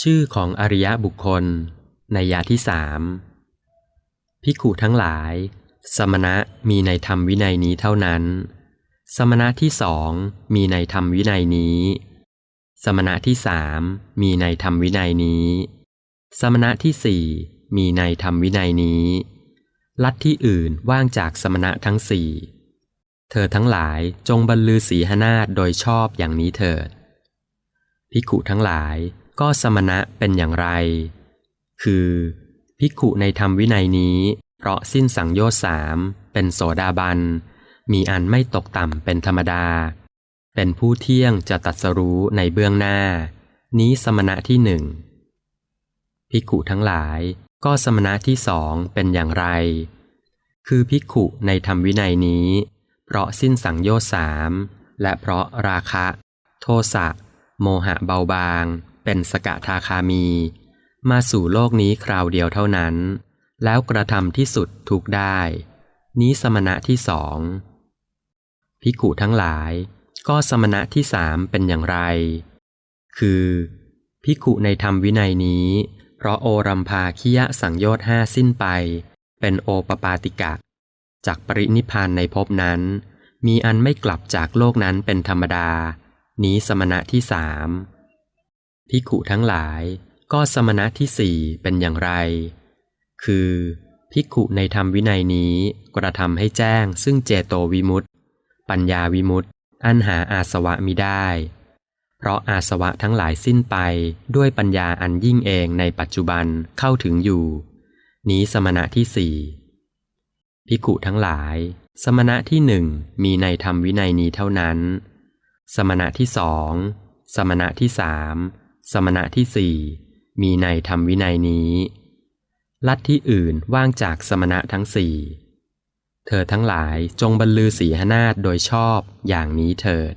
ชื่อของอริยบุคคล ในยาที่สามภิกขุทั้งหลาย สมณะมีในธรรมวินัยนี้เท่านั้น สมณะที่สองมีในธรรมวินัยนี้ สมณะที่สามมีในธรรมวินัยนี้ สมณะที่สี่มีในธรรมวินัยนี้ ลัทธิอื่นว่างจากสมณะทั้งสี่เธอทั้งหลายจงบรรลือสีหนาฏโดยชอบอย่างนี้เถิดภิกุทั้งหลาย ก็สมณะเป็นอย่างไร คือ ภิกขุในธรรมวินัยนี้ เพราะสิ้นสังโยชน์สามเป็นโสดาบัน มีอันไม่ตกต่ำเป็นธรรมดา เป็นผู้เที่ยงจะตัดสรู้ในเบื้องหน้า นี้สมณะที่หนึ่งภิกขุทั้งหลายก็สมณะที่สองเป็นอย่างไร คือภิกขุในธรรมวินัยนี้ เพราะสิ้นสังโยชน์สามและเพราะราคะ โทสะ โมหะเบาบาง เป็นสกทาคามี มาสู่โลกนี้คราวเดียวเท่านั้น แล้วกระทำที่สุดทุกได้ นี้สมณะที่สองภิกุทั้งหลาย ก็สมณะที่สามเป็นอย่างไร คือภิกุในธรรมวินัยนี้ เพราะโอรัมภาคิยะสังโยชน์ห้าสิ้นไป เป็นโอปปาติกะ จากปรินิพานในภพนั้น มีอันไม่กลับจากโลกนั้นเป็นธรรมดา นี้สมณะที่สาม ภิกขุทั้งหลายก็สมณะที่สี่เป็นอย่างไร คือภิกขุในธรรมวินัยนี้กระทำให้แจ้งซึ่งเจโตวิมุตติ ปัญญาวิมุตติ อันหาอาสวะมิได้ เพราะอาสวะทั้งหลายสิ้นไปด้วยปัญญาอันยิ่งเองในปัจจุบันเข้าถึงอยู่ นี้สมณะที่สี่ภิกขุทั้งหลาย สมณะที่หนึ่งมีในธรรมวินัยนี้เท่านั้น สมณะที่สอง สมณะที่สาม สมณะที่สี่มีในธรรมวินัยนี้ ลัทธิอื่นว่างจากสมณะทั้งสี่เธอทั้งหลายจงบรรลือสีหนาฏโดยชอบอย่างนี้เถิด